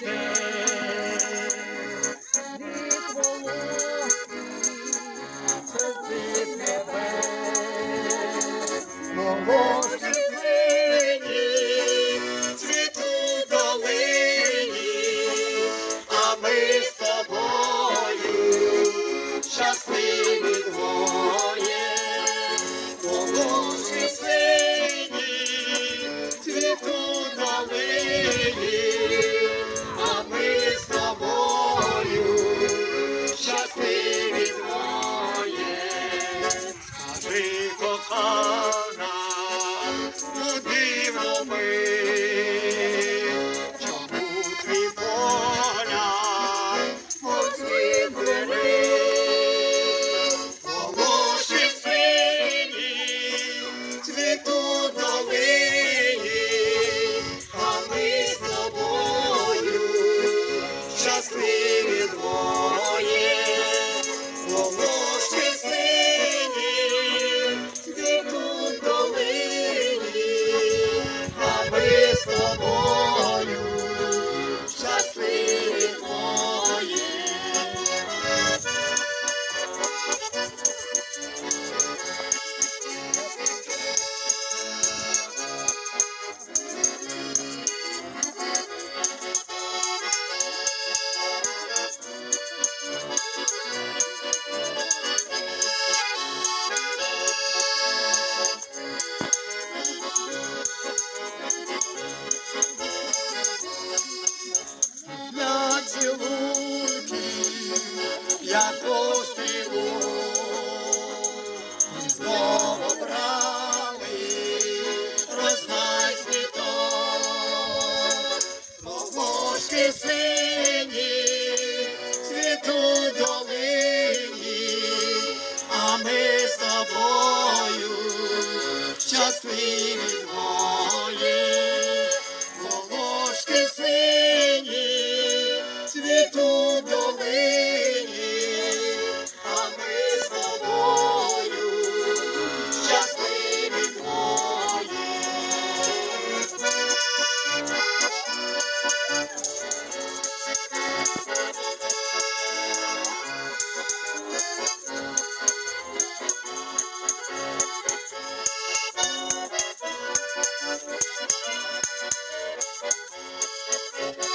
Thursday. call. річці сині, світу долині, а ми з тобою щасливі. Thank you.